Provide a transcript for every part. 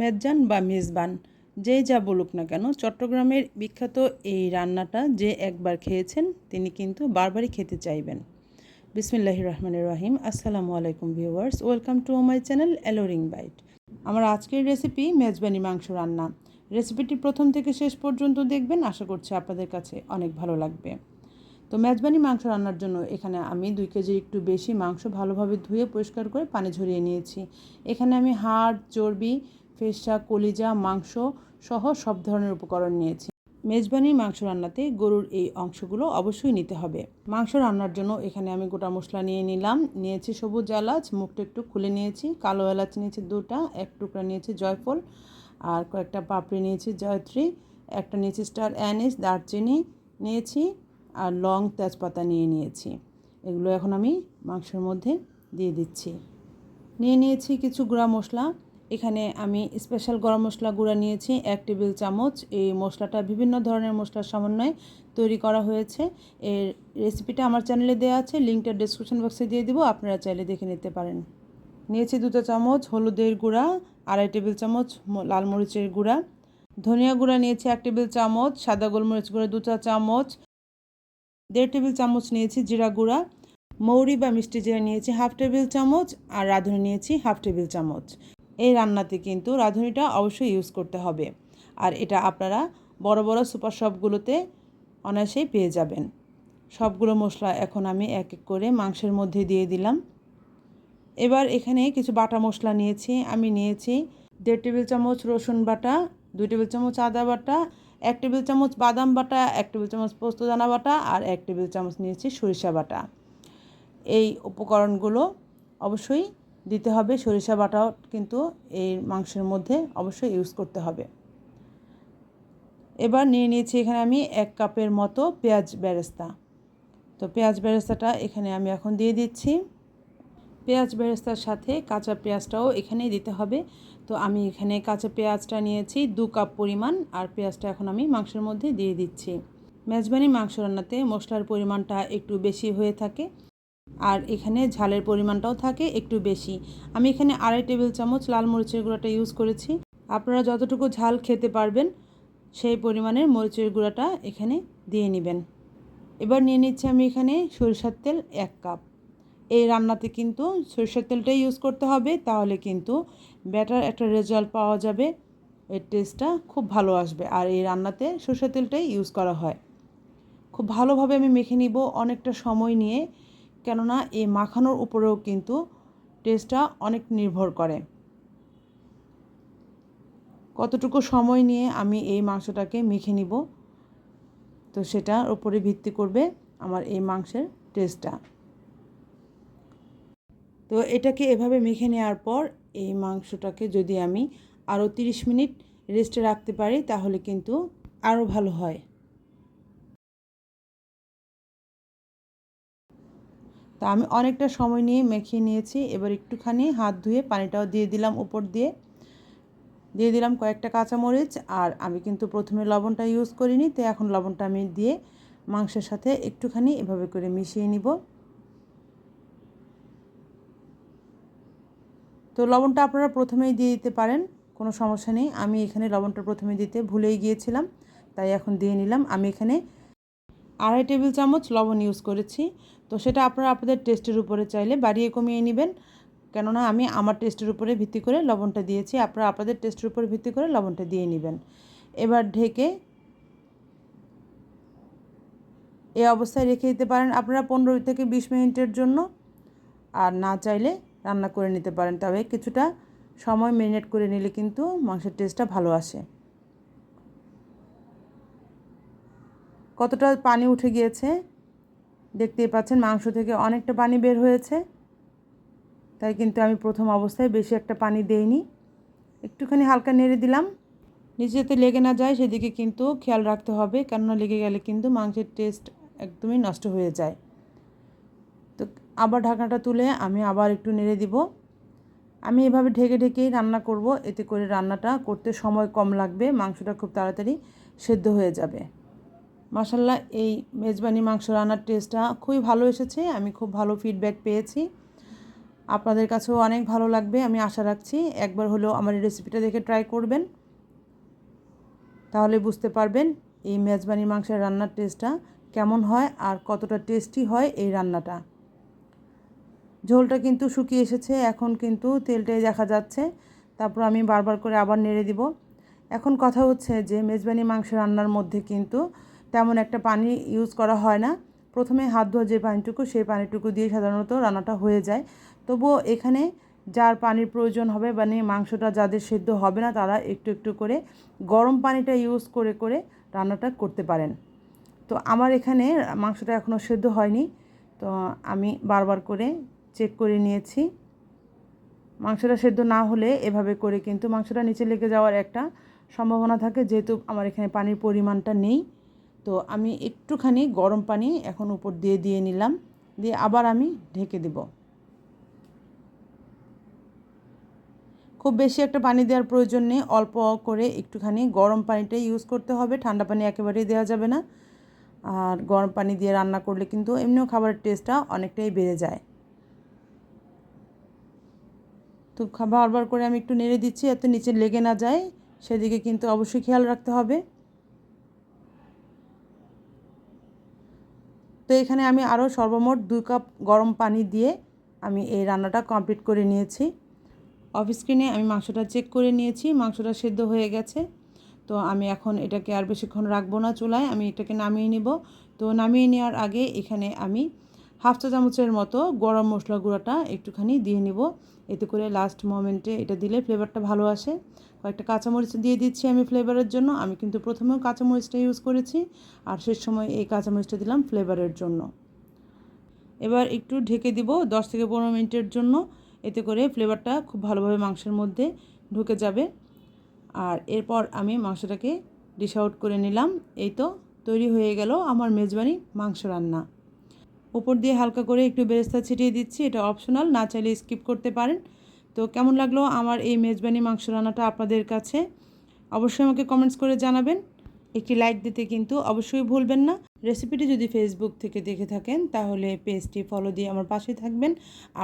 মেজজান বা মেজবান, যেই যা বলুক না কেন, চট্টগ্রামের বিখ্যাত এই রান্নাটা যে একবার খেয়েছেন, তিনি কিন্তু বারবারই খেতে চাইবেন। বিসমিল্লাহ রহমান রহিম। আসসালামু আলাইকুম viewers, welcome to my channel alluring bite. আমার আজকের রেসিপি মেজবানি মাংস রান্না। রেসিপিটি প্রথম থেকে শেষ পর্যন্ত দেখবেন, আশা করছি আপনাদের কাছে অনেক ভালো লাগবে। তো মেজবানি মাংস রান্নার জন্য এখানে আমি দুই কেজির একটু বেশি মাংস ভালোভাবে ধুয়ে পরিষ্কার করে পানি ঝরিয়ে নিয়েছি। এখানে আমি হাড়, চর্বি ফেসা, কলিজা, মাংস সহ সব ধরনের উপকরণ নিয়েছি। মেজবানির মাংস রান্নাতে গরুর এই অংশগুলো অবশ্যই নিতে হবে। মাংস রান্নার জন্য এখানে আমি গোটা মশলা নিয়ে নিলাম। নিয়েছি সবুজ এলাচ, মুখটা একটু খুলে নিয়েছি। কালো এলাচ নিয়েছি দুটা, এক টুকরা নিয়েছি জয়ফল আর কয়েকটা পাপড়ি নিয়েছি জয়ত্রী। একটা নিয়েছি স্টার অ্যানিস, দারচিনি নিয়েছি আর লং তেজপাতা নিয়ে নিয়েছি। এগুলো এখন আমি মাংসের মধ্যে দিয়ে দিচ্ছি। নিয়ে নিয়েছি কিছু গুঁড়া মশলা। এখানে আমি স্পেশাল গরম মশলা গুঁড়া নিয়েছি, এক টেবিল চামচ। এই মশলাটা বিভিন্ন ধরনের মশলার সমন্বয়ে তৈরি করা হয়েছে। এর রেসিপিটা আমার চ্যানেলে দেওয়া আছে লিঙ্কটা ডিসক্রিপশন বক্সে দিয়ে দিব, আপনারা চাইলে দেখে নিতে পারেন। নিয়েছি দুটো চামচ হলুদের গুঁড়া, আড়াই টেবিল চামচ লাল মরিচের গুঁড়া। ধনিয়া গুঁড়া নিয়েছি এক টেবিল চামচ, সাদা গোলমরিচ গুঁড়া দু চা চামচ। দেড় টেবিল চামচ নিয়েছি জিরা গুঁড়া। মৌরি বা মিষ্টি জিরা নিয়েছি হাফ টেবিল চামচ আর রাঁধুনি নিয়েছি হাফ টেবিল চামচ। এই রান্নাতে কিন্তু রাঁধুনিটা অবশ্যই ইউজ করতে হবে। আর এটা আপনারা বড় বড় সুপার শপগুলোতে অনায়াসেই পেয়ে যাবেন। সবগুলো মশলা এখন আমি এক এক করে মাংসের মধ্যে দিয়ে দিলাম। এবার এখানে কিছু বাটা মশলা নিয়েছি। আমি নিয়েছি দেড় টেবিল চামচ রসুন বাটা, দুই টেবিল চামচ আদা বাটা, এক টেবিল চামচ বাদাম বাটা, এক টেবিল চামচ পোস্তদানা বাটা আর এক টেবিল চামচ নিয়েছি সরিষা বাটা। এই উপকরণগুলো অবশ্যই দিতে হবে। সরিষা বাটাও কিন্তু এই মাংসের মধ্যে অবশ্যই ইউজ করতে হবে। এবার নিয়ে নিয়েছি এখানে আমি এক কাপের মতো পেঁয়াজ বেরেস্তা। তো পেঁয়াজ বেরেস্তাটা এখানে আমি এখন দিয়ে দিচ্ছি। পেঁয়াজ বেরেস্তার সাথে কাঁচা পেঁয়াজটাও এখানেই দিতে হবে। তো আমি এখানে কাঁচা পেঁয়াজটা নিয়েছি দু কাপ পরিমাণ আর পেঁয়াজটা এখন আমি মাংসের মধ্যে দিয়ে দিচ্ছি। মেজবানি মাংস রান্নাতে মশলার পরিমাণটা একটু বেশি হয়ে থাকে। আর এখানে ঝালের পরিমাণটাও থাকে একটু বেশি। আমি এখানে আড়াই টেবিল চামচ লাল মরিচের গুঁড়াটা ইউজ করেছি। আপনারা যতটুকু ঝাল খেতে পারবেন, সেই পরিমাণের মরিচের গুঁড়াটা এখানে দিয়ে নেবেন। এবার নিয়ে নিচ্ছি আমি এখানে সরিষার তেল এক কাপ। এই রান্নাতে কিন্তু সরিষার তেলটাই ইউজ করতে হবে, তাহলে কিন্তু ব্যাটার একটা রেজাল্ট পাওয়া যাবে। এর টেস্টটা খুব ভালো আসবে আর এই রান্নাতে সরষের তেলটাই ইউজ করা হয়। খুব ভালোভাবে আমি মেখে নিব অনেকটা সময় নিয়ে। কেননা এই মাখানোর উপরেও কিন্তু টেস্টটা অনেক নির্ভর করে। কতটুকু সময় নিয়ে আমি এই মাংসটাকে মেখে নিব, তো সেটার উপরে ভিত্তি করবে আমার এই মাংসের টেস্টটা। তো এটাকে এভাবে মেখে নেওয়ার পর এই মাংসটাকে যদি আমি আরও তিরিশ মিনিট রেস্টে রাখতে পারি, তাহলে কিন্তু আরও ভালো হয়। তা আমি অনেকটা সময় নিয়ে মেখিয়ে নিয়েছি। এবার একটুখানি হাত ধুয়ে পানিটাও দিয়ে দিলাম উপর দিয়ে। দিয়ে দিলাম কয়েকটা কাঁচামরিচ আর আমি কিন্তু প্রথমে লবণটা ইউজ করিনি, তো এখন লবণটা আমি দিয়ে মাংসের সাথে একটুখানি এভাবে করে মিশিয়ে নিব। তো লবণটা আপনারা প্রথমেই দিয়ে দিতে পারেন, কোনো সমস্যা নেই। আমি এখানে লবণটা প্রথমে দিতে ভুলেই গিয়েছিলাম, তাই এখন দিয়ে নিলাম। আমি এখানে আড়াই টেবিল চামচ লবণ ইউজ করেছি। তো সেটা আপনারা আপনাদের টেস্টের উপরে চাইলে বাড়িয়ে কমিয়ে নেবেন। কেননা আমি আমার টেস্টের উপরে ভিত্তি করে লবণটা দিয়েছি, আপনারা আপনাদের টেস্টের উপরে ভিত্তি করে লবণটা দিয়ে নেবেন। এবার ঢেকে এই অবস্থায় রেখে দিতে পারেন আপনারা পনেরো থেকে বিশ মিনিটের জন্য। আর না চাইলে রান্না করে নিতে পারেন, তবে কিছুটা সময় মেরিনেট করে নিলে কিন্তু মাংসের টেস্টটা ভালো আসে। কতটা পানি উঠে গিয়েছে? দেখতেই পাচ্ছেন মাংস থেকে অনেকটা পানি বের হয়েছে। তাই কিন্তু আমি প্রথম অবস্থায় বেশি একটা পানি দেইনি। একটুখানি হালকা নেড়ে দিলাম। নিচে যাতে লেগে না যায়, সেদিকে কিন্তু খেয়াল রাখতে হবে। কেননা লেগে গেলে কিন্তু মাংসের টেস্ট একদমই নষ্ট হয়ে যায়। তো আবার ঢাকনাটা তুলে আমি আবার একটু নেড়ে দিব। আমি এভাবে ঢেকে ঢেকেই রান্না করব। এতে করে রান্নাটা করতে সময় কম লাগবে। মাংসটা খুব তাড়াতাড়ি সেদ্ধ হয়ে যাবে। মাসাল্লাহ এই মেজবানি মাংস রান্নার টেস্টটা খুবই ভালো এসেছে, আমি খুব ভালো ফিডব্যাক পেয়েছি। আপনাদের কাছেও অনেক ভালো লাগবে, আমি আশা রাখছি। একবার হলেও আমার এই রেসিপিটা দেখে ট্রাই করবেন। তাহলে বুঝতে পারবেন এই মেজবানি মাংসের রান্নার টেস্টটা কেমন হয় আর কতটা টেস্টি হয় এই রান্নাটা। ঝোলটা কিন্তু শুকিয়ে এসেছে, এখন কিন্তু তেলটাই দেখা যাচ্ছে। তারপর আমি বারবার করে আবার নেড়ে দিব। এখন কথা হচ্ছে যে, মেজবানি মাংস রান্নার মধ্যে কিন্তু তেমন একটা পানি ইউজ করা হয় না। প্রথমে হাত ধোয়া যে পানিটুকু, সেই পানিটুকু দিয়ে সাধারণত রান্নাটা হয়ে যায়। তবুও এখানে যার পানির প্রয়োজন হবে মানে মাংসটা যাদের সেদ্ধ হবে না, তারা একটু একটু করে গরম পানিটা ইউজ করে করে রান্নাটা করতে পারেন। তো আমার এখানে মাংসটা এখনও সেদ্ধ হয়নি। তো আমি বারবার করে চেক করে নিয়েছি। মাংসটা সেদ্ধ না হলে এভাবে করে কিন্তু মাংসটা নিচে লেগে যাওয়ার একটা সম্ভাবনা থাকে, যেহেতু আমার এখানে পানির পরিমাণটা নেই। তো আমি একটুখানি গরম পানি এখন উপর দিয়ে দিয়ে নিলাম, দিয়ে আবার আমি ঢেকে দেব। খুব বেশি একটা পানি দেওয়ার প্রয়োজন নেই, অল্প করে একটুখানি গরম পানিটা ইউজ করতে হবে, ঠান্ডা পানি একেবারেই দেওয়া যাবে না। আর গরম পানি দিয়ে রান্না করলে কিন্তু এমনিও খাবারের টেস্টটা অনেকটাই বেড়ে যায়। তো বারবার করে আমি একটু নেড়ে দিচ্ছি, এত নিচে লেগে না যায়, সেদিকে কিন্তু অবশ্যই খেয়াল রাখতে হবে। তো এখানে আমি আরও সর্বমোট দুই কাপ গরম পানি দিয়ে আমি এই রান্নাটা কমপ্লিট করে নিয়েছি। অফ স্ক্রিনে আমি মাংসটা চেক করে নিয়েছি, মাংসটা সেদ্ধ হয়ে গেছে। তো আমি এখন এটাকে আর বেশিক্ষণ রাখব না চুলায়, আমি এটাকে নামিয়ে নিব। তো নামিয়ে নেওয়ার আগে এখানে আমি হাফ চা চামচের মতো গরম মশলা গুঁড়োটা একটুখানি দিয়ে নিব। এতে করে লাস্ট মোমেন্টে এটা দিলে ফ্লেভারটা ভালো আসে। কয়েকটা কাঁচামরিচ দিয়ে দিচ্ছি আমি ফ্লেভারের জন্য। আমি কিন্তু প্রথমেও কাঁচামরিচটা ইউজ করেছি আর শেষ সময় এই কাঁচামরিচটা দিলাম ফ্লেভারের জন্য। এবার একটু ঢেকে দিব দশ থেকে পনেরো মিনিটের জন্য। এতে করে ফ্লেভারটা খুব ভালোভাবে মাংসের মধ্যে ঢুকে যাবে। আর এরপর আমি মাংসটাকে ডিশ আউট করে নিলাম। এই তো তৈরি হয়ে গেল আমার মেজবানি মাংস রান্না। উপর দিয়ে হালকা করে একটু বেরেস্তা ছিটিয়ে দিচ্ছি। এটা অপশনাল না চাইলে স্কিপ করতে পারেন। তো কেমন লাগল আমার এই মেজবানি মাংস রান্নাটা আপনাদের কাছে? অবশ্যই আমাকে কমেন্টস করে জানাবেন। একটি লাইক দিতে কিন্তু অবশ্যই ভুলবেন না। রেসিপিটি যদি ফেসবুক থেকে দেখে থাকেন, তাহলে পেজটি ফলো দিয়ে আমার পাশে থাকবেন।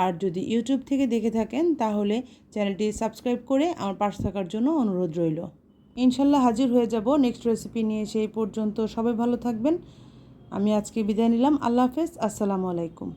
আর যদি ইউটিউব থেকে দেখে থাকেন, তাহলে চ্যানেলটি সাবস্ক্রাইব করে আমার পাশে থাকার জন্য অনুরোধ রইল। ইনশাল্লাহ হাজির হয়ে যাব। নেক্সট রেসিপি নিয়ে সেই পর্যন্ত সবাই ভালো থাকবেন। আমি আজকে বিদায় নিলাম। আল্লাহ হাফেজ। আসসালামু আলাইকুম।